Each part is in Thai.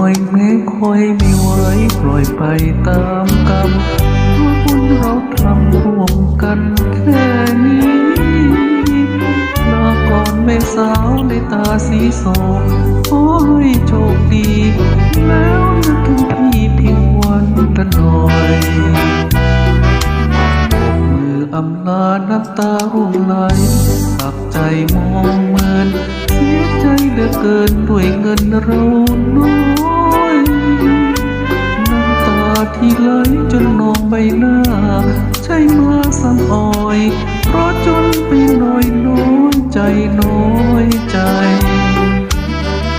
อยแม้คอยไม่ไหวปล่อยไปตามกรรมเพราะบุญเราทำร่วมกันแค่นี้ลาก่อนแม่สาวในตาสีโศกขอให้โชคดี แล้วนึกถึงพี่เพียงวันละหน่อยมืออำลาน้ำตาร่วงไหลตับใจมองเหมือนเสียใจ เกินด้วยเงินเราน้อยน้ำตาที่ไหลจนนองใบหน้า ใช่มาซ้ำอ้อย เพราะจนไปหน่อยน้อยใจน้อยใจ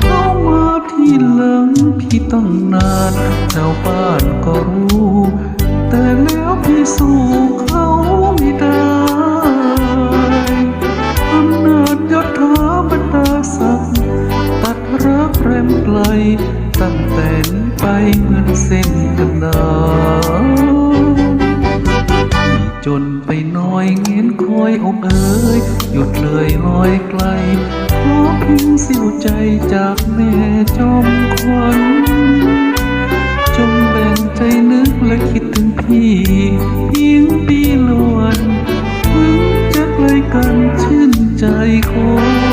เข้ามาที่หลังพี่ตั้งนานชาวบ้านก็รู้ แต่แล้วพี่สู้ เหมือนเส้นกันดาจนไปน้อยเงินคอยอบเอ่ยหยุดเลยลอยไกลขอเพียงสิวใจจากแม่จอมขวัญจงแบ่งใจนึกและคิดถึงพี่เพียงปีละวันถึงจะไกลกันชื่นใจค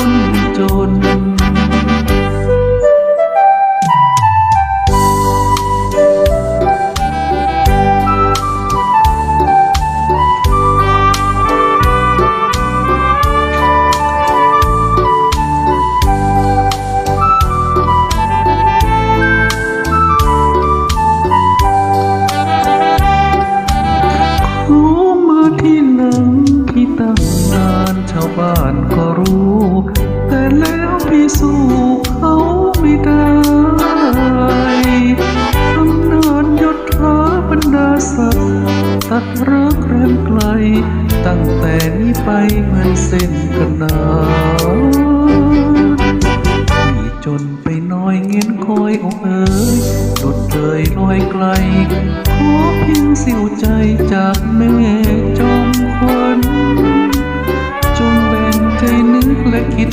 นจน ตั้งนานชาวบ้านก็รู้ แต่แล้วพี่สู้เขาไม่ได้อำนาจยศถาบรรดาศักดิ์ตัดรักแรมไกล ตั้งแต่นี้ไปเหมือนเส้นกันดานีจนไปน้อยเงินคอยอกเอ๋ยหลุดเลยลอยไกล ขอเพียงสิวใจจากแม่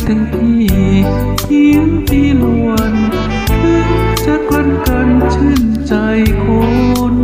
เป็นพี่ยิ้มทีนวลถึงจะกลั้นกันชื่นใจคน